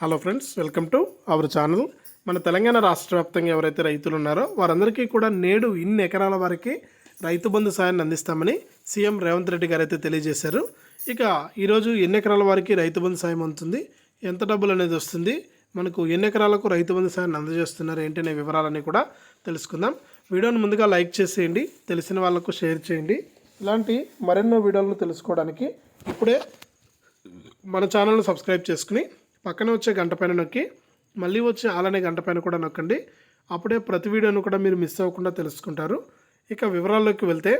Hello friends welcome to our channel మన తెలంగాణ రాష్ట్ర వ్యాప్తంగా ఎవరైతే రైతులు ఉన్నారో వారందరికీ కూడా నేడు ఇన్ని ఎకరాల వరకు రైతు బంధు సాయాన్ని అందిస్తామని సీఎం రేవంత్ రెడ్డి గారు అయితే తెలియజేశారు. ఇక ఈరోజు ఎన్ని ఎకరాల వారికి రైతు బంధు సాయం అందుతుంది ఎంత డబ్బులు అనేది వస్తుంది? మనకు ఎన్ని ఎకరాలకు రైతు బంధు సాయాన్ని అందజేస్తున్నారు? ఏంటి అనే వివరాలన్నీ కూడా తెలుసుకుందాం. వీడియోని ముందుగా లైక్ చేసేయండి తెలిసిన వాళ్ళకు షేర్ చేయండి. ఇలాంటి మరెన్నో వీడియోలను తెలుసుకోవడానికి ఇప్పుడే మన ఛానల్ను సబ్స్క్రైబ్ చేసుకుని పక్కన వచ్చే గంట పైన నొక్కి మళ్ళీ వచ్చే అలానే గంట పైన కూడా నొక్కండి. అప్పుడే ప్రతి వీడియోను కూడా మీరు మిస్ అవ్వకుండా తెలుసుకుంటారు. ఇక వివరాల్లోకి వెళ్తే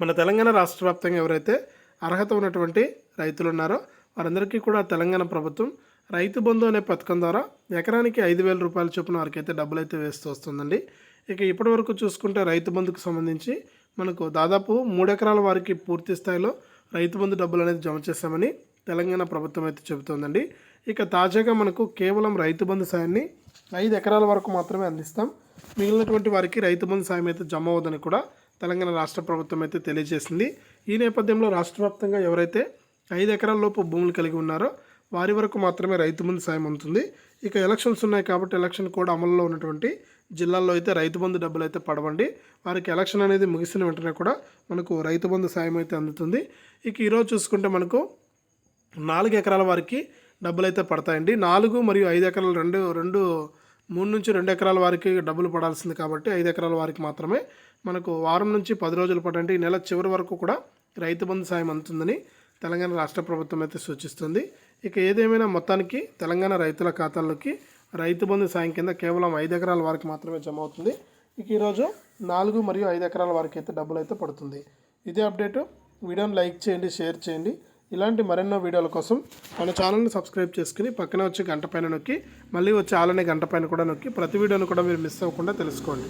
మన తెలంగాణ రాష్ట్ర వ్యాప్తంగా ఎవరైతే అర్హత ఉన్నటువంటి రైతులు ఉన్నారో వారందరికీ కూడా తెలంగాణ ప్రభుత్వం రైతు బంధు అనే పథకం ద్వారా ఎకరానికి ఐదు వేల రూపాయల చొప్పున వారికైతే డబ్బులు అయితే వేస్తూ వస్తుందండి. ఇక ఇప్పటి వరకు చూసుకుంటే రైతు బంధుకు సంబంధించి మనకు దాదాపు మూడు ఎకరాల వారికి పూర్తి స్థాయిలో రైతు బంధు డబ్బులు అనేది జమ చేశామని తెలంగాణ ప్రభుత్వం అయితే చెబుతోందండి. ఇక తాజాగా మనకు కేవలం రైతు బంధు సాయాన్ని ఐదు ఎకరాల వరకు మాత్రమే అందిస్తాం. మిగిలినటువంటి వారికి రైతు బంధు సాయం అయితే జమ అవ్వదని కూడా తెలంగాణ రాష్ట్ర ప్రభుత్వం అయితే తెలియజేసింది. ఈ నేపథ్యంలో రాష్ట్ర వ్యాప్తంగా ఎవరైతే ఐదు ఎకరాల లోపు భూములు కలిగి ఉన్నారో వారి వరకు మాత్రమే రైతు బంధు సాయం అందుతుంది. ఇక ఎలక్షన్స్ ఉన్నాయి కాబట్టి ఎలక్షన్ కూడా అమల్లో ఉన్నటువంటి జిల్లాల్లో అయితే రైతు బంధు డబ్బులు అయితే పడవండి. వారికి ఎలక్షన్ అనేది ముగిసిన వెంటనే కూడా మనకు రైతు బంధు సాయం అయితే అందుతుంది. ఇక ఈరోజు చూసుకుంటే మనకు నాలుగు ఎకరాల వారికి డబ్బులు అయితే పడతాయండి. నాలుగు మరియు ఐదు ఎకరాలు రెండు రెండు మూడు నుంచి రెండు ఎకరాల వారికి డబ్బులు పడాల్సింది కాబట్టి ఐదు ఎకరాల వారికి మాత్రమే మనకు వారం నుంచి పది రోజులు అంటే ఈ నెల చివరి వరకు కూడా రైతు బంధు సాయం అందుతుందని తెలంగాణ రాష్ట్ర ప్రభుత్వం అయితే సూచిస్తుంది. ఇక ఏదేమైనా మొత్తానికి తెలంగాణ రైతుల ఖాతాల్లోకి రైతు బంధు సాయం కింద కేవలం ఐదు ఎకరాల వారికి మాత్రమే జమ అవుతుంది. ఇక ఈరోజు నాలుగు మరియు ఐదు ఎకరాల వారికి అయితే డబ్బులు అయితే పడుతుంది. ఇదే అప్డేటు. వీడియోని లైక్ చేయండి షేర్ చేయండి. ఇలాంటి మరెన్నో వీడియోల కోసం మన ఛానల్ని సబ్స్క్రైబ్ చేసుకుని పక్కన వచ్చే గంట పైన నొక్కి మళ్ళీ వచ్చే ఆలనే గంట పైన కూడా నొక్కి ప్రతి వీడియోను కూడా మీరు మిస్ అవ్వకుండా తెలుసుకోండి.